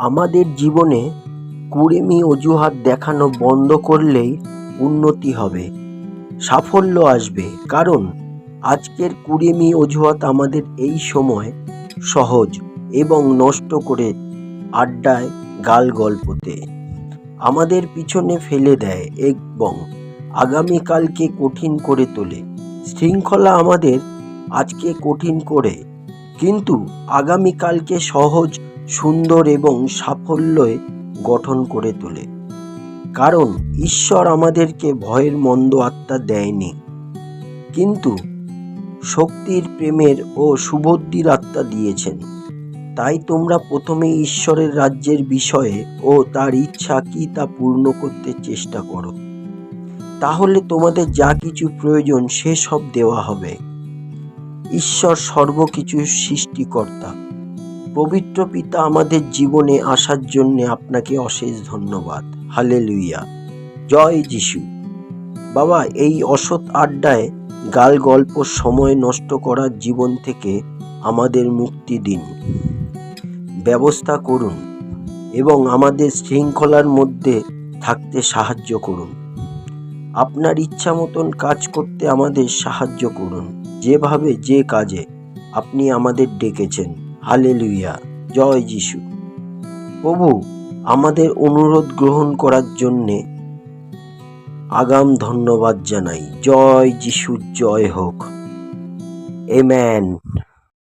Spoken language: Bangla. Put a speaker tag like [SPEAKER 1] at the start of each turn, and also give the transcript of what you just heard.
[SPEAKER 1] আমাদের জীবনে কুড়েমি অজুহাত দেখানো বন্ধ করলেই উন্নতি হবে। সাফল্য আসবে, কারণ আজকের কুড়েমি অজুহাত আমাদের এই সময় সহজ এবং নষ্ট করে আড্ডায় গাল গল্পতে আমাদের পিছনে ফেলে দেয় এবং আগামীকালকে কঠিন করে তোলে। শৃঙ্খলা আমাদের আজকে কঠিন করে, কিন্তু আগামীকালকে সহজ সুন্দর এবং সাফল্যে গঠন করে তোলে। কারণ ঈশ্বর আমাদেরকে ভয়ের মন্দ আত্মা দেয়নি। কিন্তু শক্তির প্রেমের ও সুবুদ্ধির আত্মা দিয়েছেন। তাই তোমরা প্রথমে ঈশ্বরের রাজ্যের বিষয়ে ও তার ইচ্ছা কি তা পূর্ণ করতে চেষ্টা করো। তাহলে তোমাদের যা কিছু প্রয়োজন সে সব দেওয়া হবে। ঈশ্বর সর্বকিছুর সৃষ্টিকর্তা। পবিত্র পিতা আমাদের জীবনে আসার জন্য আপনাকে অশেষ ধন্যবাদ। হালে লুইয়া জয় যিশু। বাবা, এই অসৎ আড্ডায় গাল গল্প সময় নষ্ট করার জীবন থেকে আমাদের মুক্তি দিন। ব্যবস্থা করুন এবং আমাদের শৃঙ্খলার মধ্যে থাকতে সাহায্য করুন। আপনার ইচ্ছা মতন কাজ করতে আমাদের সাহায্য করুন। যেভাবে যে কাজে আপনি আমাদের ডেকেছেন। হালেলুইয়া জয় যিশু। প্রভু, আমাদের অনুরোধ গ্রহণ করার জন্যে আগাম ধন্যবাদ জানাই। জয় যিশুর জয় হোক। এম্যান